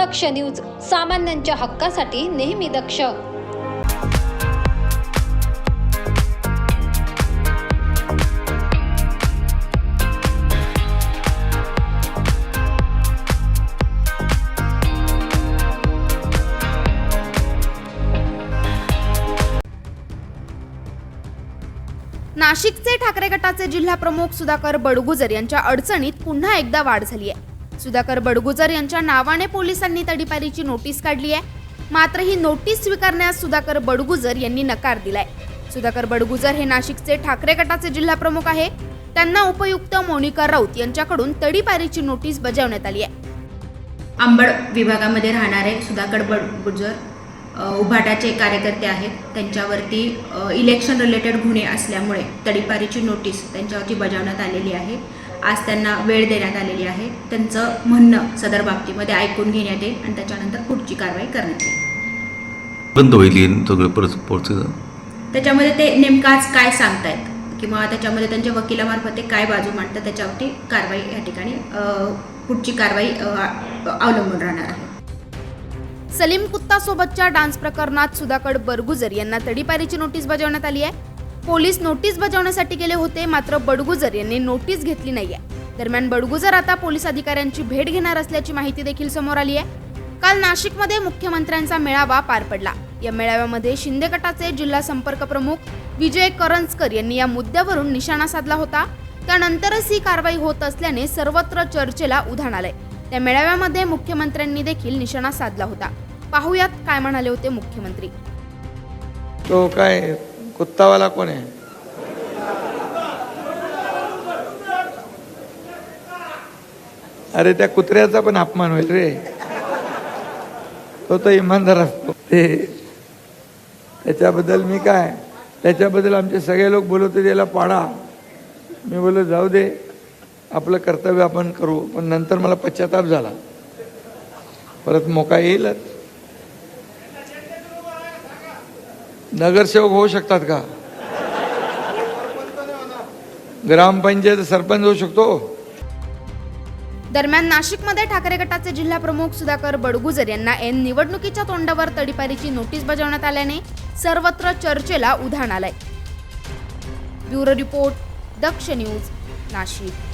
दक्ष news सामान्यांच्या हक्कासाठी नेहमी दक्ष. नाशिकचे ठाकरे गटाचे जिल्हा प्रमुख सुधाकर बडगुजर यांच्या अडचणीत पुन्हा एकदा वाढ झाली आहे सुधाकर बडगुजर यांच्या नावाने पोलिसांनी तडीपारीची नोटीस काढली आहे. मात्र ही नोटीस स्वीकारण्यास सुधाकर बडगुजर यांनी नकार दिलाय. सुधाकर बडगुजर हे नाशिकचे ठाकरे गटाचे जिल्हा प्रमुख आहे. त्यांना उपयुक्त मोनिका राऊत यांच्याकडून तडीपारीची नोटीस बजावण्यात आली आहे. आंबड विभागामध्ये राहणारे सुधाकर बडगुजर उभाटाचे कार्यकर्ते आहेत. त्यांच्यावरती इलेक्शन रिलेटेड गुन्हे असल्यामुळे तडीपारीची नोटीस त्यांच्यावरती बजावण्यात आलेली आहे. आज त्यांना वेळ देण्यात आलेली आहे. त्यांचं म्हणणं सदर बाबतीमध्ये ऐकून घेण्यात येईल आणि त्याच्यानंतर पुढची कारवाई करण्यात येईल. बंद होईल हे सगळं त्याच्यामध्ये ते नेमकं आज काय सांगतायत? किंवा त्याच्यामध्ये त्यांच्या वकिलामार्फत ते काय बाजू मांडतात? त्याच्यावरती कारवाई या ठिकाणी पुढची कारवाई अवलंबून राहणार आहे. सलीम कुत्ता सोबतच्या डान्स प्रकरणात सुधाकर बडगुजर यांना तडीपारीची नोटीस बजावण्यात आली आहे. पोलीस नोटीस बजावण्यासाठी गेले होते मात्र बडगुजर यांनी नोटीस घेतली नाहीये. दरम्यान बडगुजर आता पोलीस अधिकाऱ्यांची भेट घेणार असल्याची माहिती देखील समोर आली आहे. काल नाशिकमध्ये मुख्यमंत्र्यांचा मेळावा पार पडला. या मेळाव्यामध्ये शिंदे गटाचे जिल्हा संपर्क प्रमुख विजय करंजकर यांनी या मुद्द्यावरून निशाणा साधला होता. त्यानंतरच ही कारवाई होत असल्याने सर्वत्र चर्चेला उधाण आलंय. त्या मेळाव्यामध्ये मुख्यमंत्र्यांनी देखील निशाणा साधला होता. पाहुयात काय म्हणाले होते मुख्यमंत्री. तो काय कुत्तावाला कोण आहे अरे त्या कुत्र्याचा पण अपमान होईल रे. तो तर इमानदार असतो ते त्याच्याबद्दल मी काय? त्याच्याबद्दल आमचे सगळे लोक बोलवते त्याला पाडा. मी बोललो जाऊ दे. आपलं कर्तव्य आपण करू. पण नंतर मला पश्चाताप झाला. परत मोका येईलच. नगरसेवक होऊ शकतात का? ग्रामपंचायत सरपंच होऊ शकतो. दरम्यान नाशिकमध्ये ठाकरे गटाचे जिल्हा प्रमुख सुधाकर बडगुजर यांना एन निवडणुकीच्या तोंडावर तडीपारीची नोटीस बजावण्यात आल्याने सर्वत्र चर्चेला उधाण आलंय. Bureau report Daksh news Nashik.